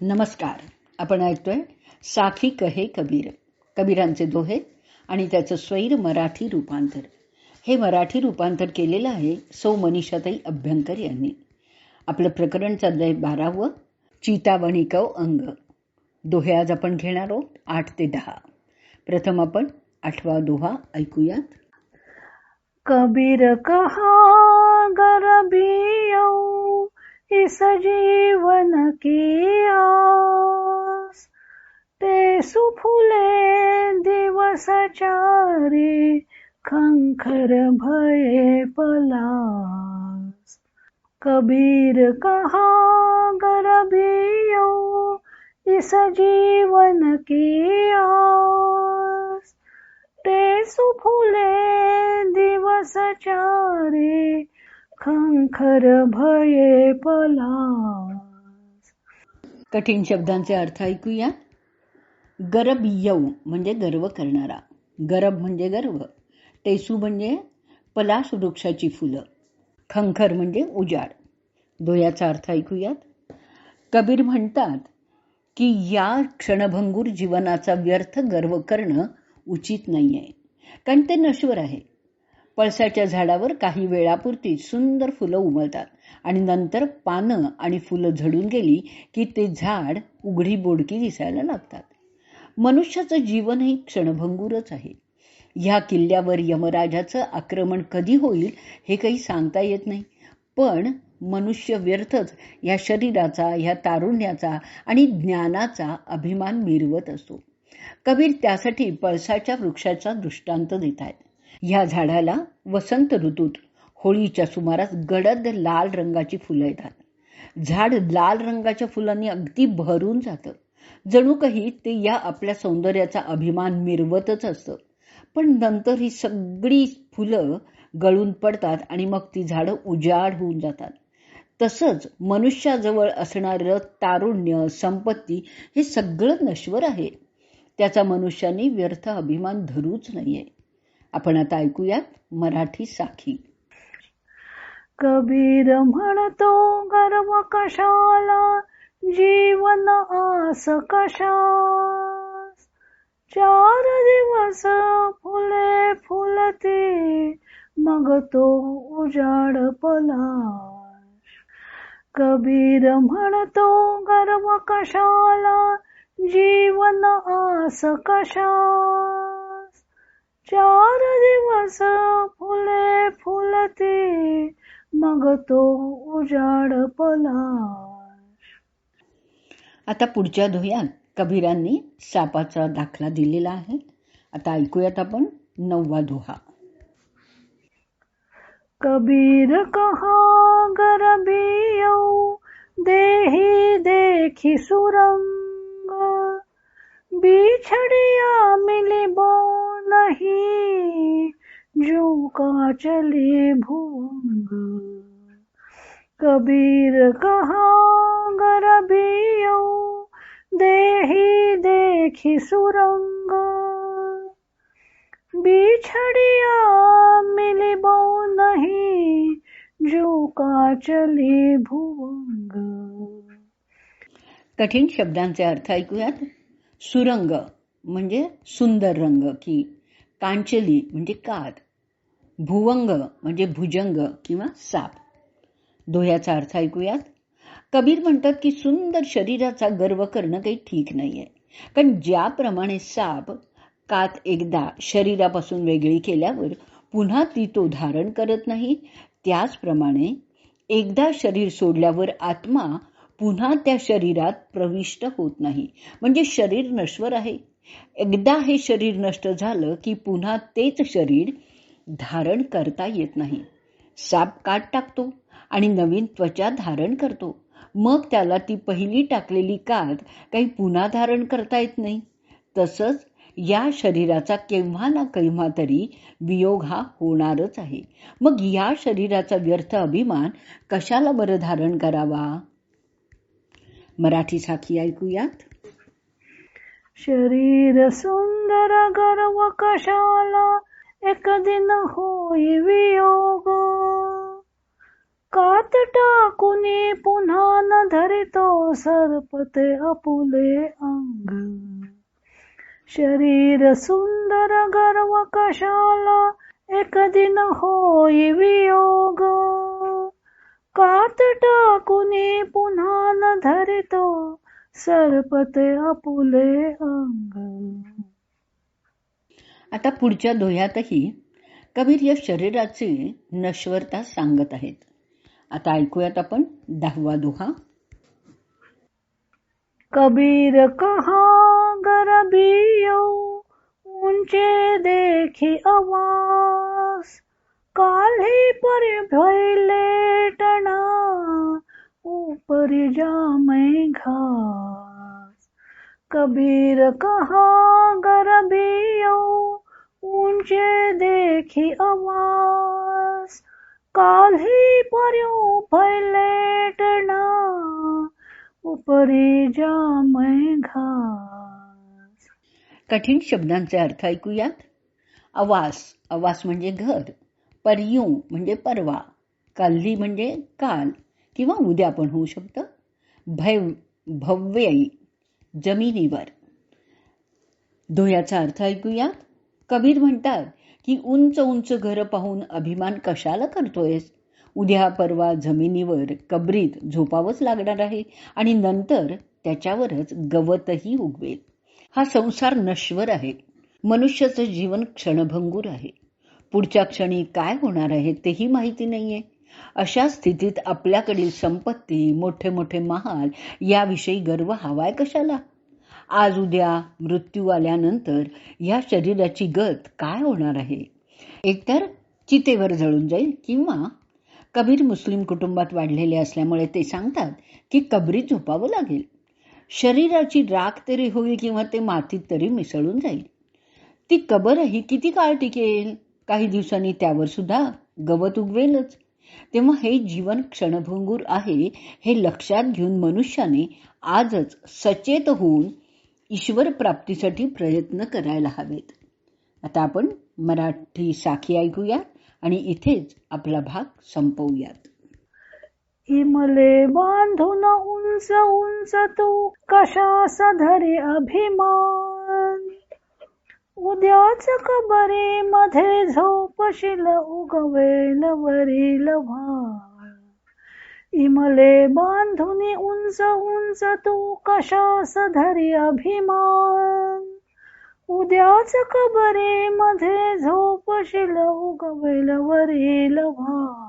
नमस्कार. आपण ऐकतोय साखी कहे कबीर. कबीरांचे दोहे आणि त्याचं स्वैर मराठी रूपांतर. हे मराठी रूपांतर केलेलं आहे सौ मनीषाताई अभ्यंकर यांनी. आपलं प्रकरण चाललंय बारावं चितावणिकव अंग. दोहे आज आपण घेणार आहोत आठ ते दहा. प्रथम आपण आठवा दोहा ऐकूयात. कबीर कहा गरबियो इस जीवन की आस। ते सुफुले दिवस चारे, खंखर भये पलास। कबीर कहा, गरबियो, इस जीवन की आस। ते सुफुले दिवस चारे खंखर भये पलास. कठीण शब्दांचे अर्थ ऐकूया. गरब यऊ म्हणजे गर्व करणारा. गरब म्हणजे गर्व. टेसू म्हणजे पलास वृक्षाची फुलं. खंखर म्हणजे उजाड. दोयाचा अर्थ ऐकूयात. कबीर म्हणतात की या क्षणभंगूर जीवनाचा व्यर्थ गर्व करणं उचित नाही आहे कारण ते नश्वर आहे. पळसाच्या झाडावर काही वेळापुरती सुंदर फुलं उमलतात. आणि नंतर पानं आणि फुलं झडून गेली की ते झाड उघडी बोडकी दिसायला लागतात. मनुष्याचं जीवनही क्षणभंगूरच आहे. ह्या किल्ल्यावर यमराजाचं आक्रमण कधी होईल हे काही सांगता येत नाही. पण मनुष्य व्यर्थच ह्या शरीराचा ह्या तारुण्याचा आणि ज्ञानाचा अभिमान मिरवत असतो. कबीर त्यासाठी पळसाच्या वृक्षाचा दृष्टांत देत आहेत. ह्या झाडाला वसंत ऋतूत होळीच्या सुमारास गडद लाल रंगाची फुलं येतात. झाड लाल रंगाच्या फुलांनी अगदी भरून जातं. जणू काही ते या आपल्या सौंदर्याचा अभिमान मिरवतच असतं. पण नंतर ही सगळी फुलं गळून पडतात आणि मग ती झाडं उजाड होऊन जातात. तसंच मनुष्याजवळ असणारं तारुण्य संपत्ती हे सगळं नश्वर आहे. त्याचा मनुष्याने व्यर्थ अभिमान धरूच नाहीये. आपण आता ऐकूयात मराठी साखी. कबीर म्हणतो गर्व कशाला? जीवन आस कशा चार दिवस फुले फुलते मग तो उजाड पलाश. कबीर म्हणतो गर्व कशाला? जीवन आस कशा चार दिवस फुले फुलते मग तो उजाड पलाश. आता पुढच्या दोह्यात कबीरांनी सापाचा दाखला दिलेला आहे. आता ऐकूयात आपण नववा दोहा कबीर कहा गरबियो देही देखी सुरंग. बिछड़िया मिली बो नहीं, जो का चले भूंग। कबीर कहा गरबियो देही देखी सुरंग। बिछड़िया मिली बो नहीं, जो का चले भुवंग कठीण शब्दांचे अर्थ ऐकूयात. सुरंग, म्हणजे सुंदर रंग, की कांचली म्हणजे काद भुवंग म्हणजे भुजंग किंवा साप. दोह्याचा अर्थ ऐकूयात. कबीर म्हणतात की सुंदर शरीराचा गर्व करणं काही ठीक नाहीये. कारण ज्याप्रमाणे साप कात एकदा शरीरापासून वेगळी केल्यावर पुन्हा ती तो धारण करत नाही त्याचप्रमाणे एकदा शरीर सोडल्यावर आत्मा पुन्हा त्या शरीरात प्रविष्ट होत नाही. म्हणजे शरीर नश्वर आहे. एकदा हे शरीर नष्ट झालं की पुन्हा तेच शरीर धारण करता येत नाही. साप काट टाकतो आणि नवीन त्वचा धारण करतो. मग त्याला ती पहिली टाकलेली कात काही पुन्हा धारण करता येत नाही. तसंच या शरीराचा केव्हा ना केव्हा तरी वियोग हा होणारच आहे. मग या शरीराचा व्यर्थ अभिमान कशाला बरं धारण करावा? मराठी साखी ऐकूयात. शरीर सुंदर गर्व कशाला एक दिन होई वियोग. कात टाकुनी पुन्हा न धरितो सरपते आपुले अंग. शरीर सुंदर गर्व कशाला एक दिन होई वियोग. कात टाकुनी सरपते आपुले अंग. आता पुढच्या दोह्यातही कबीर या शरीराची नश्वरता सांगत आहेत. आता ऐकूयात आपण दहावा दोहा. कबीर कहा गरबियो ऊंचे देखी आवास काल्ही परि भैले टना ऊपरी जामै घास। कबीर कहा गरबियो ऊँचे देखी आवास काल्ही पर्यो भैले टना उपरी जामै घास। कठीण शब्दांचे अर्थ ऐकूयात? आवास आवास म्हणजे घर, पर्यू म्हणजे परवा काल्ली म्हणजे काल. किंवा उद्या पण होऊ शकतं. भैव भव्य जमिनीवर. धोयाचा अर्थ ऐकूयात कबीर म्हणतात की उंच उंच घर पाहून अभिमान कशाला करतोयस? उद्या परवा जमिनीवर कबरीत झोपावंच लागणार आहे आणि नंतर त्याच्यावरच गवतही उगवेल. हा संसार नश्वर आहे. मनुष्याचं जीवन क्षणभंगूर आहे. पुढच्या क्षणी काय होणार आहे तेही माहिती नाहीये. अशा स्थितीत आपल्याकडील संपत्ती मोठे मोठे महाल याविषयी गर्व हवाय कशाला? आज उद्या मृत्यू आल्यानंतर या शरीराची गत काय होणार आहे? एकतर चितेवर जळून जाईल किंवा कबीर मुस्लिम कुटुंबात वाढलेले असल्यामुळे ते सांगतात की कबरीत झोपावं लागेल. शरीराची राख तरी होईल किंवा ते मातीत तरी मिसळून जाईल. ती कबरही किती काळ टिकेल? काही दिवसांनी त्यावर सुद्धा गवत उगवेलच. तेव्हा हे जीवन क्षणभंगूर आहे हे लक्षात घेऊन मनुष्याने आजच सचेत होऊन ईश्वर प्राप्तीसाठी प्रयत्न करायला हवेत. आता आपण मराठी साखी ऐकूया आणि इथेच आपला भाग संपवूयात. इमले बांधून उंच उंच तू कशा सधरे अभिमान? उद्याच कबरी मध्ये झोपशील उगवेल वरील भाळ इमले बांधुनी उंच उंच तू कशास धरी अभिमान? उद्याच कबरी मध्ये झोपशील उगवेल वरील भाळ